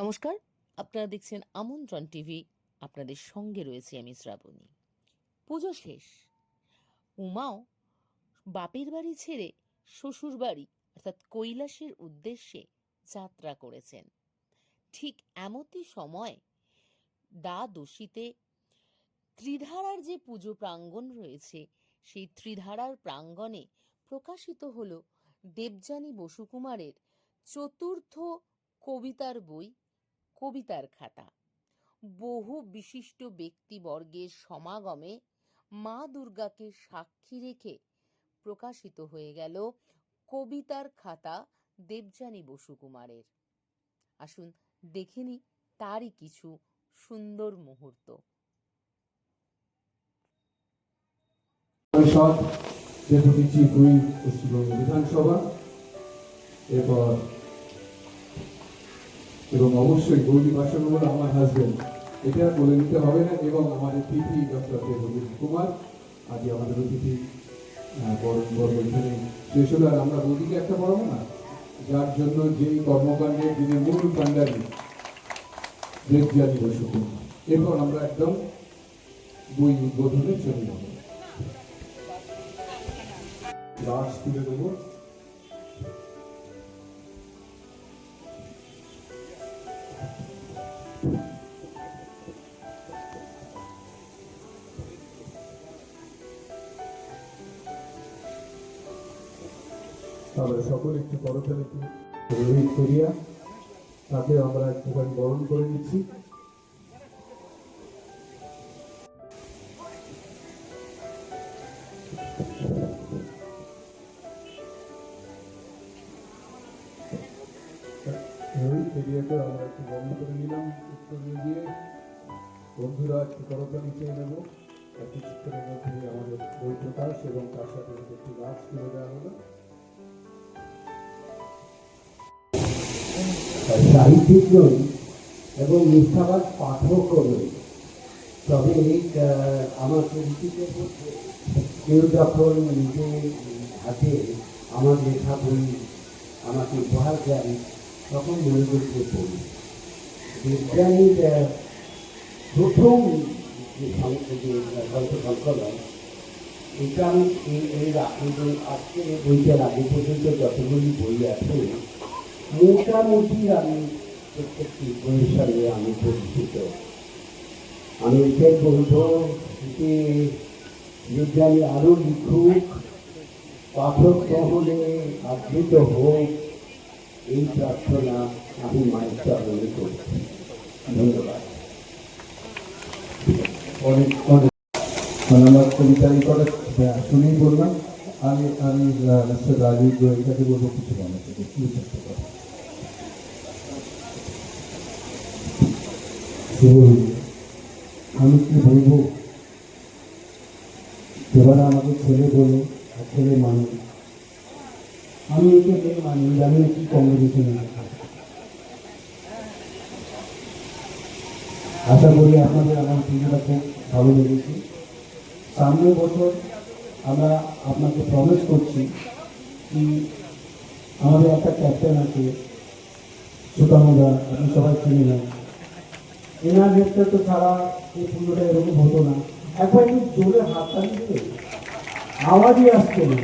নমস্কার। আপনারা দেখছেন আমন্ত্রণ টিভি। আপনাদের সঙ্গে রয়েছে আমি শ্রাবণী। পুজো শেষ। উমাও বাপের বাড়ি ছেড়ে শ্বশুর বাড়ি, অর্থাৎ কৈলাসের উদ্দেশ্যে যাত্রা করেছেন। ঠিক এমতই সময় দা দ্বাদশীতে ত্রিধারার যে পুজো প্রাঙ্গণ রয়েছে, সেই ত্রিধারার প্রাঙ্গণে প্রকাশিত হল দেবযানী বসুকুমারের চতুর্থ কবিতার বই কবিতার খাতা। বহু বিশিষ্ট ব্যক্তিবর্গের সমাগমে মা দুর্গাকে সাক্ষী রেখে প্রকাশিত হয়ে গেল কবিতার খাতা দেবযানী বসুকুমারের আসুন দেখে নি তারই কিছু সুন্দর মুহূর্ত। পশ্চিমবঙ্গ বিধানসভা, এরপর এবং অবশ্যই গৌরী বাসন হল আমার হাজবেন্ড এটা বলে নিতে হবে না, এবং আমাদের তিথি ডক্টর দেবজিৎ কুমার আজ আমাদের অতিথি শেষ হলো, আর আমরা বৌদিকে একটা পড়াবো না? যার জন্য যেই কর্মকাণ্ডের যিনি মূল কাণ্ডারি দেবজানি বসু এরপর আমরা একদম বই উদ্বোধনে চলে যাব। গ্লাস তুলে দেবো। তাকে আমরা একটুখানি বরণ করে নিচ্ছি। আমরা করে নিলাম বন্ধুরা মধ্যে আমাদের বই প্রকাশ এবং তার সাথে একটি গাছ তুলে দেওয়া হলো সাহিত্যিক নই এবং মিথ্যাবাদ পাঠক নই তবে আমার পরিচিতের মধ্যে কেউ যখন নিজে হাতে আমার লেখা বই আমাকে উপহার দেন, তখন মনোযোগ দিয়ে পড়ি। বিজ্ঞানীর প্রথম যে গল্প সংকলন, এটা আমি এর আজকে বইটার আগে পর্যন্ত যতগুলি বই আছে, মোটামুটি আমি প্রত্যেকটি আমি পরিচিত। আমি এটাই বলব যে যদি আমি আরও লিখুক, পাঠক মহলে আবৃত হোক, এই প্রার্থনা আমি মায়ের চরণে করছি। ধন্যবাদ। অনেক অনেক। মানে আমার এই শুনেই বললাম। আমি আমি রাজীব গোয়েলকাকে বলব কিছু বানাতে কি করতে আমি কি বলব? এবার আমাকে ছেলে বলে আর ছেলে মানে। আমি একে মেয়ে মানি, জানি না কি কম্বিনেশন আশা করি আপনাদের আমার পুজোটা খুব ভালো লেগেছে। সামনের বছর আমরা আপনাকে প্রমিস করছি কি আমাদের একটা ক্যাপ্টেন আছে সুতামদা আপনি সবাই চিনি না এনার ক্ষেত্রে তো ছাড়া এই পুজোটা এরকম হতো না। একবার একটু জোরে হাততালি দিলে আওয়াজই আসছে না।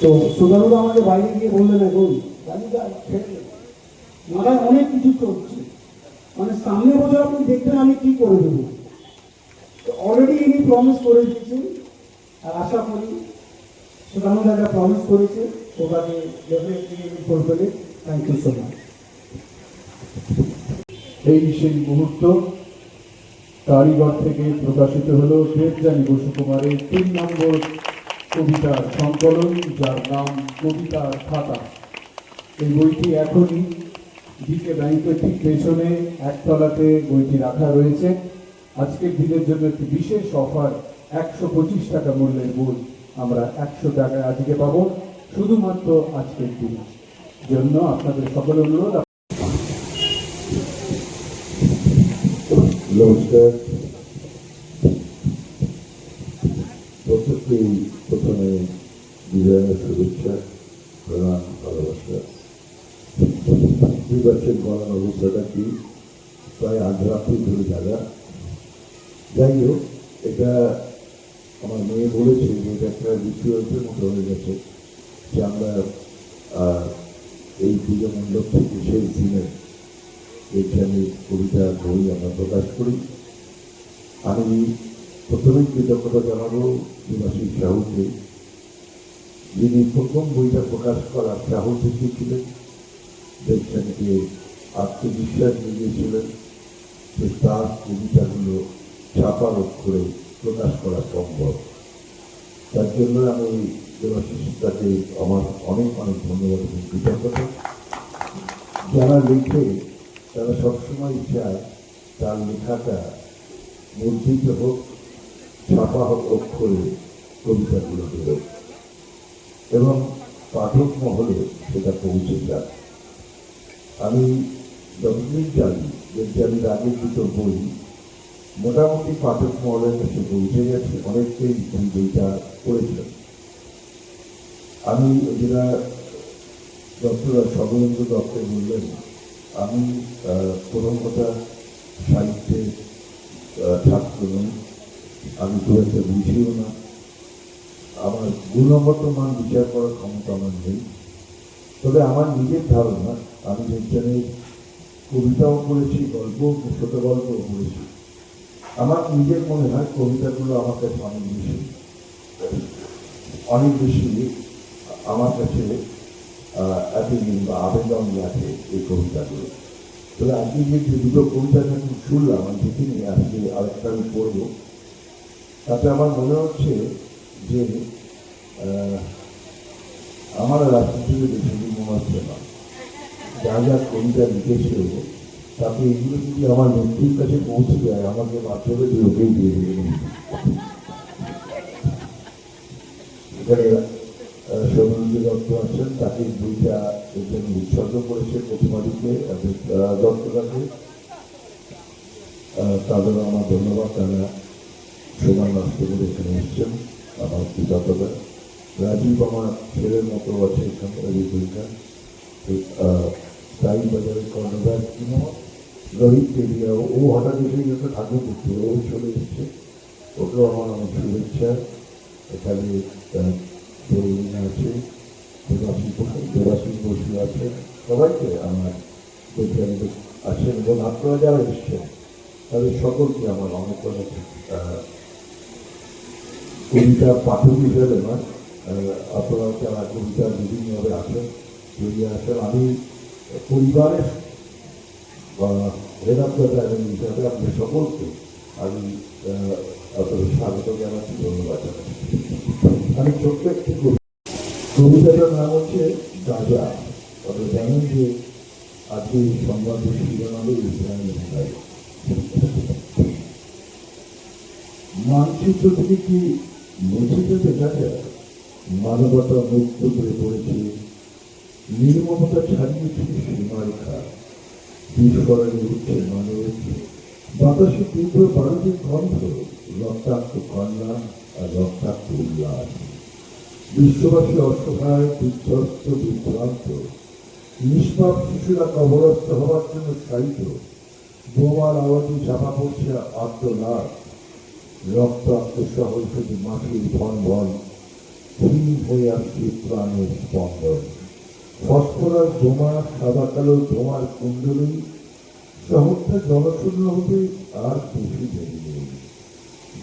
তো সুদানুদা আমাকে বাইরে গিয়ে বললেন এখন দাদুদা মাথায় অনেক কিছু চলছে। মানে সামনে বছর আপনি দেখবেন আমি কি করে দেবো। অলরেডি ইনি প্রমিস করে দিয়েছেন। আর আশা করি সুদানুদা একটা প্রমিস করেছে ওটাকে ডেফিনেটলি ইনি থ্যাংক ইউ সো মাচ এই সেই মুহূর্ত কারিগর থেকে প্রকাশিত হলো দেবযানী বসু কুমারের তিন নম্বর কবিতার সংকলন, যার নাম কবিতার খাতা। এই বইটি এখনই ডিকে ব্যাংকের ঠিক পেছনে একতলাতে বইটি রাখা রয়েছে। আজকের দিনের জন্য একটি বিশেষ অফার, একশো পঁচিশ টাকা মূল্যের বই আমরা একশো টাকায় আজকে পাবো। শুধুমাত্র আজকের দিন। জন্য আপনাদের সকলের অনুরোধ নমস্কার প্রত্যেককেই প্রথমে বিজয়ের শুভেচ্ছা প্রণাম ভালোবাসা প্রায় আধ রাত্রি ধরে যাই হোক এটা আমার মেয়ে বলেছে যে এটা একটা রিচুয়ালসের মতো হয়ে গেছে যে আমরা এই পুজো মণ্ডপ থেকে শেষ দিনে এখানে কবিতা বই আমরা প্রকাশ করি। আমি প্রথমেই কৃতজ্ঞতা জানাব নিবাসী সাহুকে, যিনি প্রথম বইটা প্রকাশ করার সাহস দেখিয়েছিলেন দেবসানকে আত্মবিশ্বাস জুগিয়েছিলেন যে তার কবিতাগুলো ছাপার অক্ষরে প্রকাশ করা সম্ভব। তার জন্য আমি দেবাশিস তাকে আমার অনেক অনেক ধন্যবাদ এবং কৃতজ্ঞতা। যারা লেখে তারা সবসময় চায় তার লেখাটা মুদ্রিত হোক, ছাপা হোক অক্ষরে কবিতাগুলো বেরোয় এবং পাঠক মহলে সেটা পৌঁছে যায়। আমি যতদিন জানি যে আমি আগের দুটো বই মোটামুটি পাঠক মহলের কাছে পৌঁছে গেছে অনেককেই এই বইটা পড়েছেন আমি যেটা ডক্টর সর্বেন্দ্র দত্ত বললেন আমি প্রথম কথা সাহিত্যের আহ, ছাত্র নই। আমি খুব একটা বুঝিও না। আমার গুণগত মান বিচার করার ক্ষমতা আমার নেই। তবে আমার নিজের ধারণা আমি বিজ্ঞানের কবিতাও পড়েছি গল্প ছোট গল্পও পড়েছি আমার নিজের মনে হয় কবিতাগুলো আমার কাছে অনেক বেশি। অনেক বেশি আমার কাছে বা আবেদন রাখে এই কবিতাগুলো। তবে আজকে যে দুটো কবিতা যখন শুনলাম, আমি দেখিনি আজকে আরেকটা আমি পড়ব। তাতে আমার মনে হচ্ছে যে আমার রাজনীতিতে বেশি মনে হচ্ছে না, যা যা কবিতা লিখেছে, তাতে এগুলো যদি আমার নেত্রীর কাছে পৌঁছে যায়, আমাকে দিয়ে ওকেই দিয়ে এখানে সৌমেন্দ্র দত্ত আছেন, তাকে বইটা এখানে উৎসর্গ করেছে প্রতিমাদিকে দত্তটাকে তাদের আমার ধন্যবাদ, তারা সময় নষ্ট করে এখানে এসছেন, আমার কৃতজ্ঞতা। রাজীব আমার ছেলের মতো আছে এখানে বইটা। স্থায়ী বাজারের কর্ণধার কিনো, রোহিত কেরিয়া ও হঠাৎ এসে গেছে, ঠাকুর করতে ও চলে এসছে। ওকেও আমার অনেক শুভেচ্ছা। এখানে তরুণী আছে দেবাশী দেবাশী বসু আছে সবাইকে আমার বৈজ্ঞানিক আছেন এবং আপনারা যারা এসছেন তাদের সকলকে আমার অনেক অনেক কবিতা পাঠক হিসেবে নয় আপনারা যারা কবিতা বিভিন্নভাবে আসেন বেরিয়ে আসেন আমি পরিবারের বা হেরাপ্রদান হিসাবে আপনাদের সকলকে, আমি আপনাদের স্বাগত জানাচ্ছি, ধন্যবাদ জানাচ্ছি। আমি ছোট্ট একটি কবি- কবিতাটার নাম হচ্ছে গাজা আপনারা জানেন যে আজকে এই সংবাদের শিরোনামে ভাষায় মানচিত্র থেকে কি মুছে যেতে গাজা মানবতা মুক্ত করে পড়েছে, নির্মমতা ছাড়িয়েছে সীমারেখা বিস্ফোরণে উঠছে মানুষ বাতাসে তীব্র বারুদের গন্ধ, রক্তাক্ত কন্যা আর রক্তাক্ত উল্লাস। বিশ্ববাসী অসহায়, বিধ্বস্ত, বিভ্রান্ত, নিষ্পাপ শিশুরা কবরস্থ হওয়ার জন্য সাহিত্য বোমার আওয়াজে চাপা পড়ছে আত্মনাথ রক্ত আত্মশহর থেকে মাটির ভন ভন ক্ষীণ হয়ে আসছে প্রাণের স্পন্দন। ফসফরাস, বোমা, সাদা কালো ধোঁয়ার কুণ্ডলী শহরটা জনশূন্য হতে আর বেশি দেরি নেই।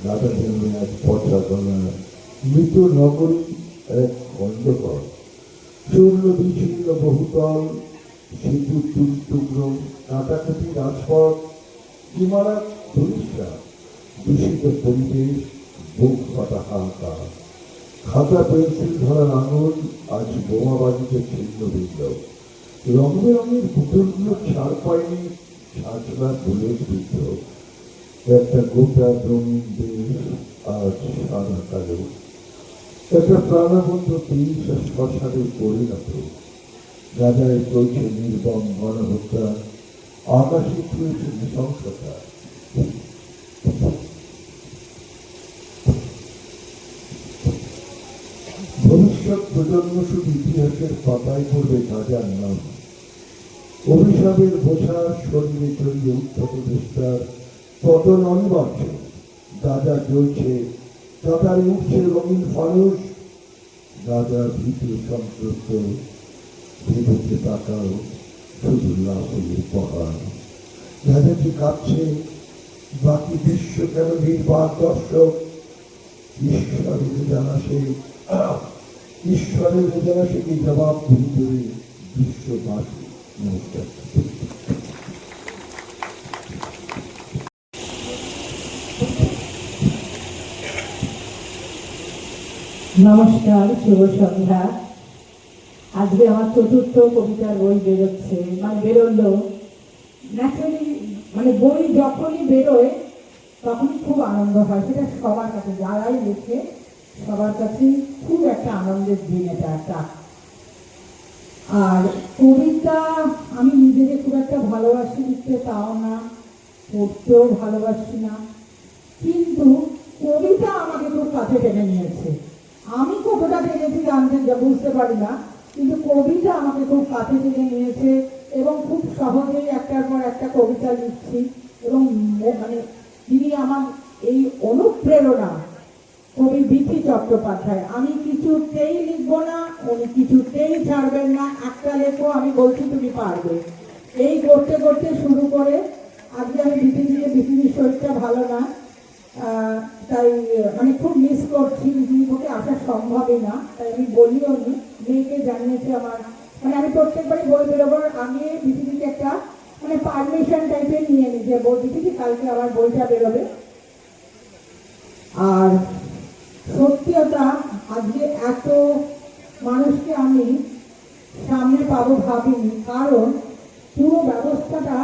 গাদা জন্মে এক পচা গলা মৃত নগরী এক খণ্ডকর চূর্ণ বিচ্ছিন্ন বহুতল সেতু টুকরো, কাটাকাটি রাজপথ কিমারা ধরিসা দূষিত পরিবেশ বুক ফাটা হালকা। খাতা, পেন্সিল ধরার আঙুল, আজ বোমাবাজিতে ছিন্ন বিন্দু রং বেরঙের পুতুলগুলো ছাড় পায়নি ছাঁচলা ভুলে বৃদ্ধ একটা গোটা রঙিন দেশ আজ সাদা কালো। একটা প্রাণবন্ত আর শ্মশানে পরিণত। গাজায় চলছে নির্বম গণহত্যা আকাশে ছুঁয়েছে নৃশংসতা। ভবিষ্যৎ প্রজন্ম শুধু ইতিহাসের পাতায় পড়বে গাজার নাম অভিশাপের বোঝার শরীরে জড়িয়ে উদ্ধত দেশটার পতন অনিবার্য। গাজা জ্বলছে কাতারে উঠছে রঙিন ফানুষ গাজা ভীতু সন্ত্রস্ত ভেতরকে তাকাও, শুধু লাশের পাহাড় গাজাটি কাঁপছে, বাকি বিশ্ব কেন নির্বাক দর্শক? ঈশ্বরের জানাসে ঈশ্বরের জানাসে কি জবাব ভিতরে বিশ্ববাসী নমস্কার। নমস্কার, শুভ সন্ধ্যা। আজকে আমার চতুর্থ কবিতার বই বেরোচ্ছে। মানে বেরোলো। ন্যাচারালি মানে বই যখনই বেরোয়, তখনই খুব আনন্দ হয়। সেটা সবার কাছে, যারাই লেখে, সবার কাছেই খুব একটা আনন্দের দিন এটা একটা। আর কবিতা আমি নিজেকে খুব একটা ভালোবাসি লিখতে, তাও না। পড়তেও ভালোবাসি না। কিন্তু কবিতা আমাকে খুব কাছে টেনে নিয়েছে। আমি কতটা জানতে যা বুঝতে পারি না, কিন্তু কবিতা আমাকে খুব কাছে টেনে নিয়েছে এবং খুব সহজেই একটার পর একটা কবিতা লিখছি এবং মানে তিনি আমার এই অনুপ্রেরণা, কবি বিথি চট্টোপাধ্যায়। আমি কিছুতেই লিখব না, উনি কিছুতেই ছাড়বেন না। একটা লেখো আমি বলছি, তুমি পারবে। এই করতে করতে শুরু করে, আজকে আমি বিথি দিয়ে শরীরটা ভালো না। তাই আমি খুব মিস করছি পক্ষে আসা সম্ভবই না। তাই আমি বলিও নি, মেয়েকে জানিয়েছি আমার। মানে আমি প্রত্যেকবারই বই বেরোবার আগে বিথিকে একটা মানে পারমিশন টাইপের নিয়ে নিই যে বই বিথিকে কালকে আমার বইটা বেরোবে। আর সত্যিটা আজকে এত মানুষকে আমি সামনে পাবো ভাবিনি, কারণ পুরো ব্যবস্থাটা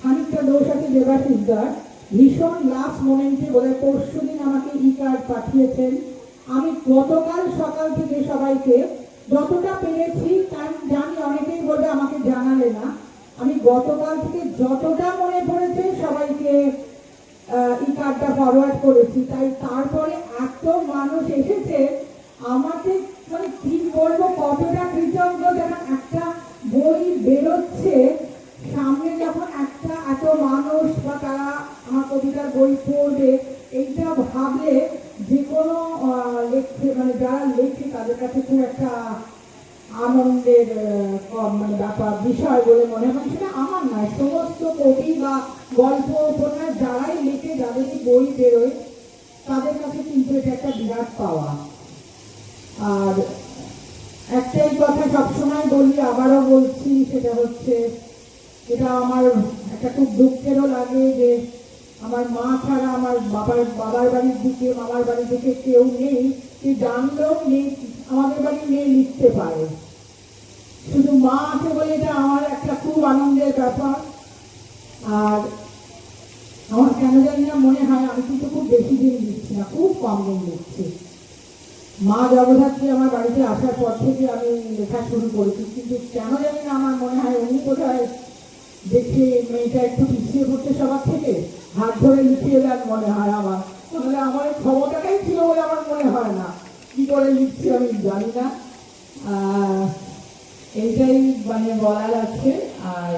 খানিকটা দোষ আছে দেবাশিসদার ভীষণ লাস্ট মোমেন্টে বোধহয় পরশু দিন আমাকে ই কার্ড পাঠিয়েছেন। আমি গতকাল সকাল থেকে সবাইকে যতটা পেরেছি তাই জানি অনেকেই বলবে আমাকে জানালে না। আমি গতকাল থেকে যতটা মনে পড়েছে, সবাইকে ই কার্ডটা ফরওয়ার্ড করেছি। তাই তারপরে এত মানুষ এসেছে, আমাকে মানে কি বলব, কতটা কৃতজ্ঞ যখন একটা বই বেরোচ্ছে সামনে যখন একটা এত মানুষ বা তারা কবিতার বই পড়বে, এইটা ভাবলে যে কোনো লেখে মানে যারা লেখে তাদের কাছে খুব একটা আনন্দের মানে ব্যাপার, বিষয় বলে মনে হয়। সেটা আমার নয়, সমস্ত কবি বা গল্প উপন্যাস যারাই লেখে যাদেরই বই বেরোয়, তাদের কাছে কিন্তু এটা একটা বিরাট পাওয়া। আর একটাই কথা সবসময় বলি, আবারও বলছি, সেটা হচ্ছে, এটা আমার একটা খুব দুঃখেরও লাগে যে আমার মা ছাড়া আমার বাবার বাবার বাড়ির দিকে, মামার বাড়ি থেকে কেউ নেই যে জানলেও নেই, আমাদের বাড়ির মেয়ে লিখতে পারে। শুধু মা আছে বলে এটা আমার একটা খুব আনন্দের ব্যাপার। আর আমার কেন জানি না মনে হয়, আমি কিন্তু খুব বেশি দিন লিখছি না, খুব কম দিন লিখছি। মা জগদ্ধাত্রী আমার বাড়িতে আসার পর থেকে আমি লেখা শুরু করেছি, কিন্তু কেন জানি না আমার মনে হয় উনি বোধহয় দেখে মেয়েটা একটু পিছিয়ে পড়ছে সবার থেকে। হাত ধরে লিখিয়ে দেন মনে হয় আমার। তাহলে আমার ক্ষমতাটাই ছিল বলে আমার মনে হয় না। কি করে লিখছি আমি জানি না। এইটাই মানে বলার আছে। আর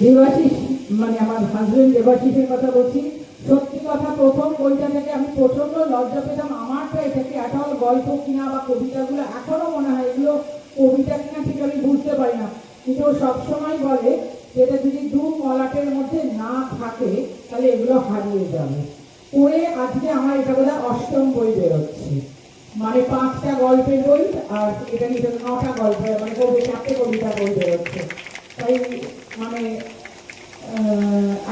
দেবাশিস মানে আমার হাজবেন্ড দেবাশিসের কথা বলছি। সত্যি কথা, প্রথম বইটা থেকে আমি প্রচণ্ড লজ্জা পেতাম। আমারটা এটাকে একাল গল্প কিনা বা কবিতাগুলো এখনও মনে হয় এগুলো কবিতা কিনা ঠিক আমি বুঝতে পারি না। কিন্তু সবসময় বলে এটা যদি দু মলাটের মধ্যে না থাকে, তাহলে এগুলো হারিয়ে যাবে। পড়ে আজকে আমার এটা বোধহয় অষ্টম বই বেরোচ্ছে। মানে পাঁচটা গল্পের বই, আর এটা নিচে নটা গল্প মানে কবি চারটে কবিতা বই বেরোচ্ছে। তাই মানে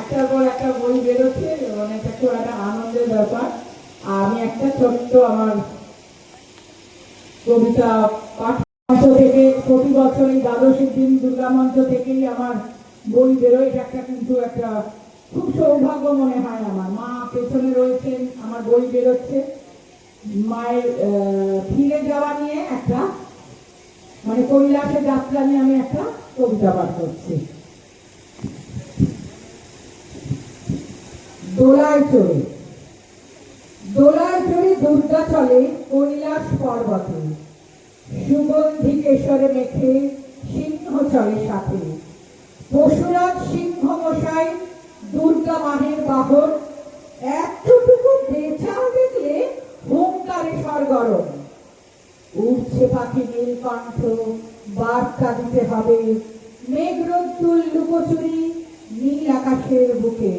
একটার পর একটা বই বেরোচ্ছে মানে এটা খুব একটা আনন্দের ব্যাপার। আমি একটা ছোট্ট আমার কবিতা পাঠ মঞ্চ থেকে, প্রতি বছরই দ্বাদশীর দিন দুর্গা মঞ্চ থেকেই আমার বই একটা কিন্তু একটা খুব সৌভাগ্য মনে হয় আমার। মা পেছনে রয়েছেন, আমার বই বেরোচ্ছে। মায়ের ফিরে যাওয়া নিয়ে একটা মানে কৈলাসে যাত্রা নিয়ে আমি একটা কবিতা পাঠ করছি। দোলায় চড়ে দোলায় চড়ে দুর্গা চলে কৈলাস পর্বতে সুগন্ধি কেশরে মেখে সিংহ চলে সাথে। পশুরাজ সিংহ মশাই দুর্গা মানের বাহন, এতটুকু বেচাও দেখলে হুঙ্কারে সরগরম। উঠছে পাখি নীলকণ্ঠ, বার্তা দিতে হবে মেঘরোদ্দুল লুকোচুরি নীল আকাশের বুকে।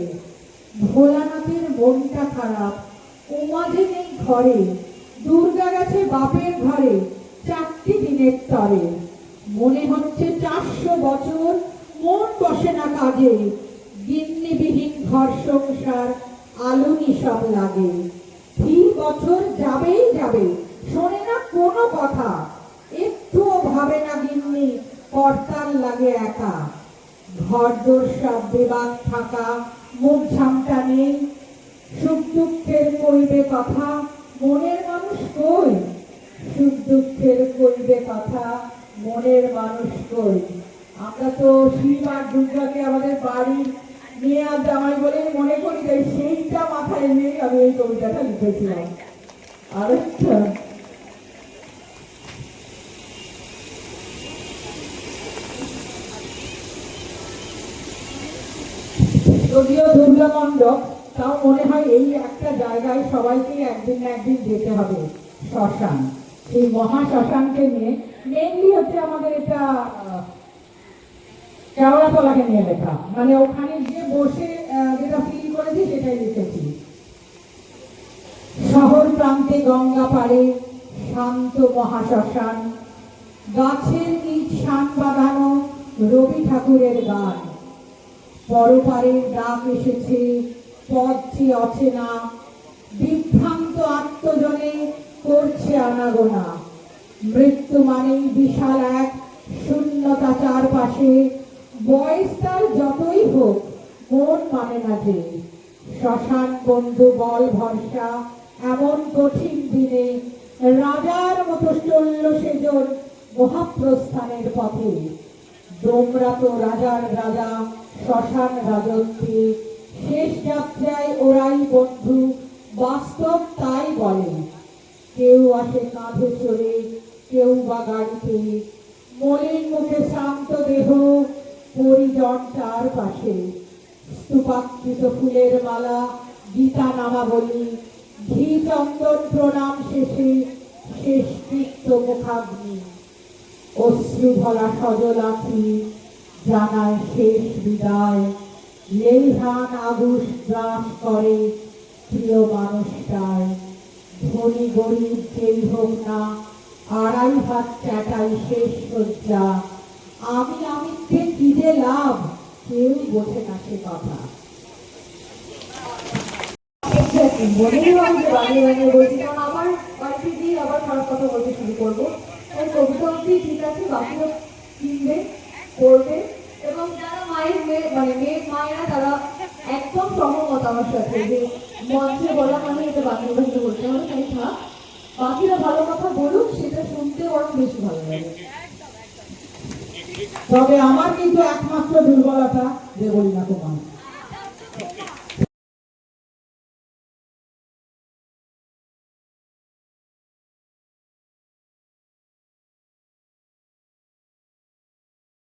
ভোলানাথের মনটা খারাপ উমাজে নেই ঘরে, দুর্গা গেছে বাপের ঘরে, চারটি দিনের তরে। মনে হচ্ছে চারশো বছর মন বসে না কাজে। গিন্নিবিহীন ঘর সংসার, আলুনি সব লাগে। ফি বছর যাবেই যাবে, শোনে না কোনো কথা। একটুও ভাবে না গিন্নি কর্তার লাগে একা। ঘরদোর সব বেবাক থাকা, মুখ ঝামটা নেই। সুখ দুঃখের কইবে কথা, মনের মানুষ কই? সুখ দুঃখের কইবে কথা, মনের মানুষ কই? আমরা তো শিব আর দুর্গাকে আমাদের বাড়ির মেয়ে আর জামাই বলে মনে করি তাই সেইটা মাথায় নিয়ে আমি এই কবিতাটা লিখেছিলাম। আরেকটা যদিও দুর্গা মণ্ডপ, তাও মনে হয় এই একটা জায়গায় সবাইকে একদিন না একদিন যেতে হবে, শ্মশান। সেই মহা শ্মশানকে নিয়ে মেনলি হচ্ছে আমাদের এটা কেওড়াতলাকে নিয়ে লেখা। মানে ওখানে গিয়ে বসে যেটা ফিল করেছি সেটাই লিখেছি। শহর প্রান্তে গঙ্গা পাড়ে শান্ত মহাশ্মশান, গাছের নিচ শান বাঁধানো রবি ঠাকুরের গান। পরপারের ডাক এসেছে, পথ যে অচেনা, বিভ্রান্ত আত্মজনে করছে আনাগোনা। মৃত্যু মানেই বিশাল এক শূন্যতা চারপাশে বয়স তার যতই হোক, মন মানে না যে। শ্মশান বন্ধু বল ভরসা, এমন কঠিন দিনে রাজার মতো চলল সেজন মহাপ্রস্থানের পথে। ডোমরা তো রাজার রাজা, শ্মশান রাজত্বে শেষ যাত্রায় ওরাই বন্ধু, বাস্তব তাই বলে। কেউ আসে কাঁধে চড়ে, কেউ বা গাড়িতে। মলিন মুখে শান্ত দেহ পরিজন তার পাশে। স্তূপাকৃত ফুলের মালা, গীতা নামাবলী, ঘি চন্দন প্রণাম শেষে শেষ কৃত্য মুখাগ্নি। অশ্রু ভরা সজল জানায় শেষ বিদায়। লেলহান আগুস গ্রাস করে প্রিয় মানুষটায়। ধনী গরিব যেই হোক না, আড়াই হাত চাটাই শেষ শয্যা আমি আমিত্বে কি যে লাভ। কেউ বোঝে না সে কথা। যারা মেয়ে মানে মেয়ে মায়েরা, তারা একদম আমার সাথে যে বলা মানে এটা বলতে হবে। বাকিরা ভালো কথা বলুক, সেটা শুনতে বরং বেশি ভালো লাগে। তবে আমার কিন্তু একমাত্র দুর্বলতা যে দেবলীনা কুমার